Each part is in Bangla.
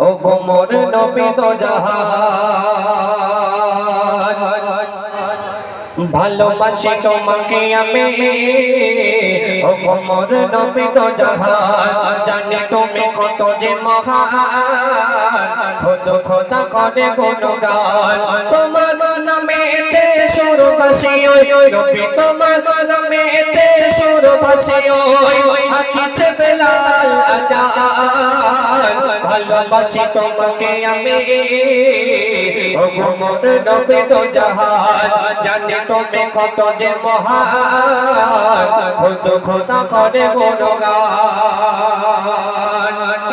ও গোমর নবী তো জাহান। ভালোবাসি তোমাকে আমি। ও গোমর নবী তো জানি তুমি কত যে মহান। খোদ খোদা করে গুণগান। তোমার নামে সুর বাসি ওই নবী তোমার এতে সুর বাসি ওই হাকিছে বেলাল আজান ভালোবাসি তোমাকে আমি গোমর নবী তো জাহান জানি তুমি কত যে মহান খোদ খোদা করে গুণগান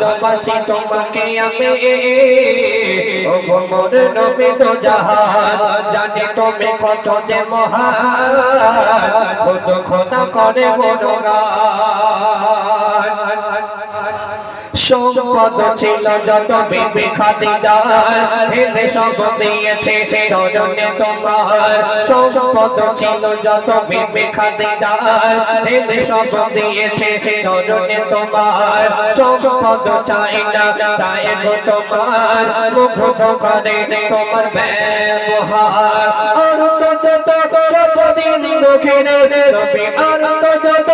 ভালোবাসি তোমাকে আমি। ও গোমর নবী তো জাহান, জানি তুমি কত যে মহান। খোদ খোদা করে গুণগান সম্পদ ছিল যত বিবি খাদিজার হেলে সব দিয়েছে চরণে তোমার। সম্পদ ছিল যত বিবি খাদিজার হেলে সব দিয়েছে চরণে তোমার। সম্পদ চাই না, চাই তোমার। মুখ করে তোমার ব্যবহার। আর তো যত সবদিন লোকেরে রবি আর তো যত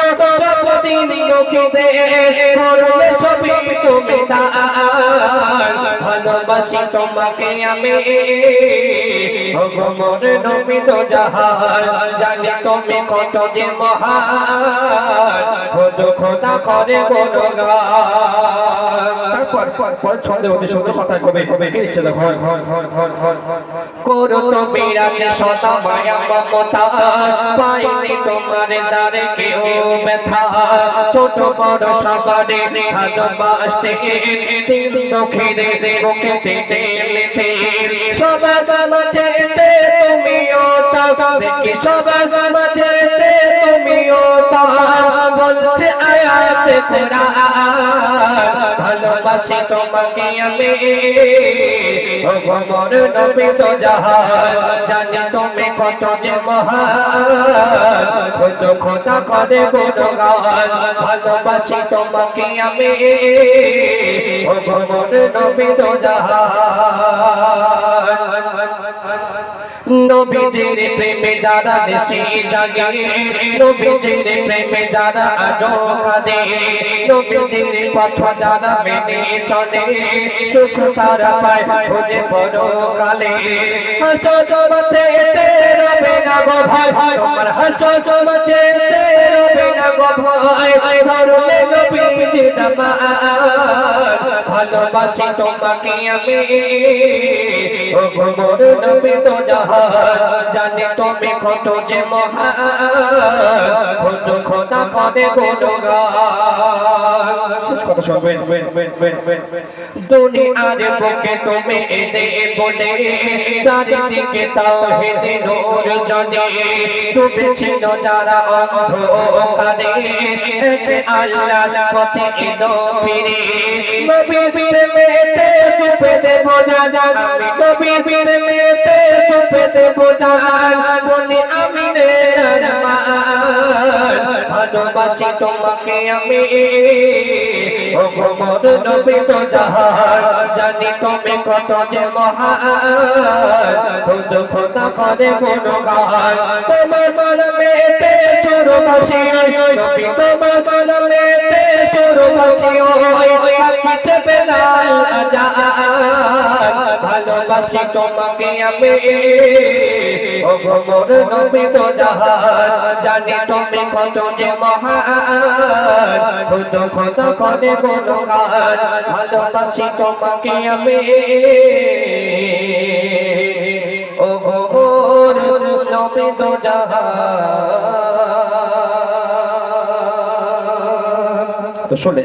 সবদিন লোকেরে পড়লে সবই তুমি দান ভালোবাসি তোমাকে আমি গোমর নবী তো জাহান জানি তুমি কত যে মহান। খোদ করে গুণগান তারপর পর পর ছন্দে অতি সুন্দর কথা কবে কবে কে ইচ্ছে দেখো? করো তো বিরাজ সদা মায়া মমতা পাইনি তোমার দ্বারে কেউ ব্যথা। ছোট বড় সবারে ভালোবাসতে তিন দুঃখে বুকে দিতে লেতে। সবার মাঝে তুমিও তা সবার মাঝে ভালোবাসি তোমাকে আমি। ও গোমর নবী তো জাহান জানি তুমি কত যে মহান। খোদ খোদা করে গুণগান, ভালোবাসি তোমাকে আমি। ও গোমর নবী তো জাহান নবীজির প্রেমে যারা বেশি জাগে, নবীজির প্রেমে যারা আজো খাদে নবীজির পথ যারা মেনে চলে, সুখ তারা পায় খোঁজে বড় কালে হাসো রবে না ধরলে নবীজির নামাজ ভালোবাসি তোমাকে আমি। ও গোমর নবী তো জাহান জানি তুমি কত যে মহান। খোদ খোদা করে গুণগান। শেষ কথা শুনবেন। দুনিয়ার বুকে তুমি এনে বলে, চারিদিকে তাওহীদ নূর জ্বলে ডুবেছিল যারা অন্ধকারে। এক আল্লাহর পথে এলো। ফিরে। নবীর প্রেমেতে চুপে দেব আমি নবীর প্রেমেতে চুপে দেব জান ভালোবাসি তোমাকে আমি। ও গোমর নবী তো জাহান জানি তুমি কত যে মহান। খুদ খোদা করে গুণগান। তোমার মনমেতে সুর বসি নবী তোমার মনমেতে সুর বসি ওই। কাছে বেলাল আজান ভালোবাসি তোমাকে আমি ও গোমর নবী তো জাহান জানি তুমি কত যে মহান। খুদ খোদা করে গুণগান ভালোবাসি তোমাকে আমি ও গোমর নবী তো জাহান তো শোনে